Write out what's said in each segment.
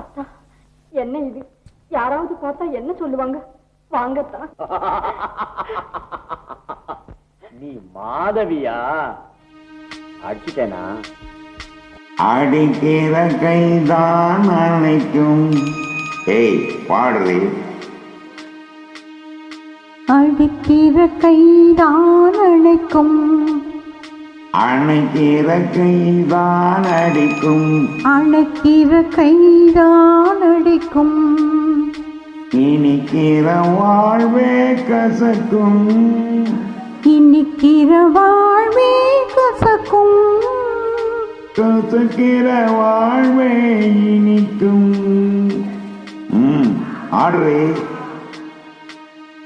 அத்தா என்ன இது? யாராவது பார்த்தா என்ன சொல்லுவாங்க? வாங்கத்தா. நீ மாதவியா? அடிச்சிட்டேனா? அடிக்கிற கைதான் அணைக்கும். ஏய் பாடுறி. அடிக்கிற கைதான் அணைக்கும். அணைக்கிற கைதான் அடிக்கும் அணைக்கிற கைதான் அடிக்கும் இனிக்கிற வாழ்வே கசக்கும். இனிக்கிற வாழ்வே கசக்கும். கசக்கிற வாழ்வே இனிக்கும் ஆடுறி.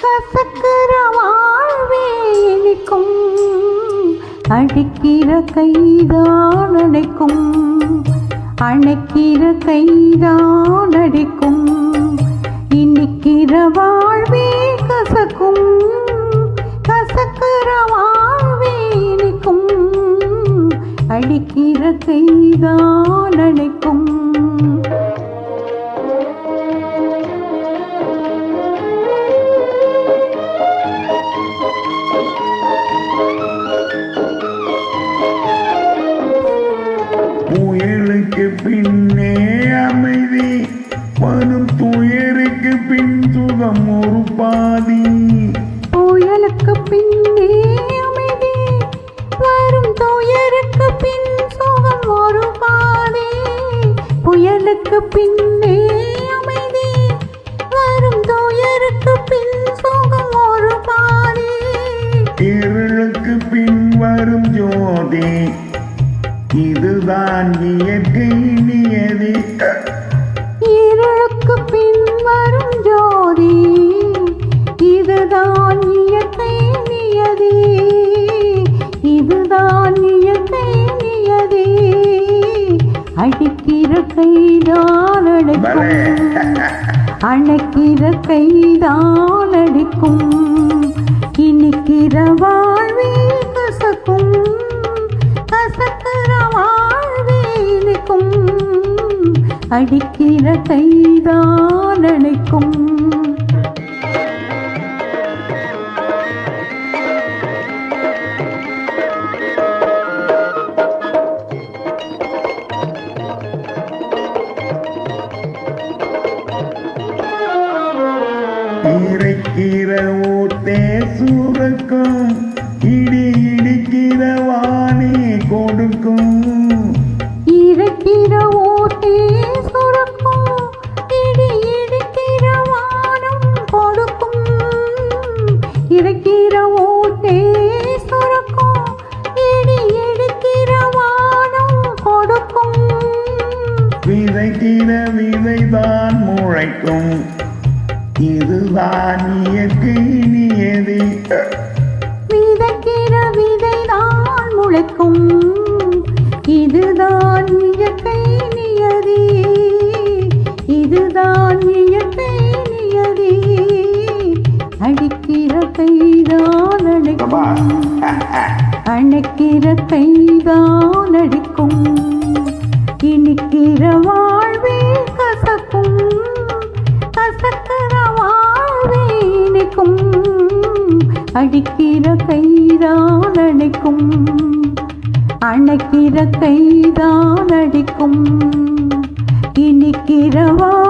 கசக்கிற வாழ்வே இனிக்கும். அடிக்கிற கைதான் அணைக்கும் அணைக்கிற கைதான் அடிக்கும். வரும் துயருக்கு பின் சுகம் ஒரு பாதி. புயலுக்கு பின்னே அமைதி. வரும் துயருக்கு பின் சுகம் ஒரு பாதி. புயலுக்கு பின்னே அமைதி. வரும் துயருக்கு பின் சுகம் ஒரு பாதி. இருளுக்கு பின் வரும் ஜோதி. இதுதான் இயற்கை நியதி. இருளுக்கு பின் வரும் ஜோதி. இதுதான் இயற்கை நியதி. இதுதான் இயற்கை நியதி. அடிக்கிற கைதான் அடைக்கும் அணைக்கிற கைதான் அடிக்கும் இனிக்கிறவா அடிக்கிற கைதான் அணைக்கும் இறைக்கிற ஊத்தே சூறக்கும் இடி இடிக்கிற வாணி கொடுக்கும். இருக்கிற ஓட்டே விதைக்கிற விதைதான் முளைக்கும். இதுதான் இயற்கை நியதி. விதைக்கிற விதைதான் முளைக்கும். இதுதான் இயற்கை நியதி. இதுதான் இயற்கை நியதி. அடிக்கிற கைதான் அப்பா அணைக்கும் அணைக்கிற கைதான் அடிக்கும். அடிக்கிற கைதான் அடிக்கும். அணைக்கிற கைதான் அடிக்கும். இனிக்கிறவா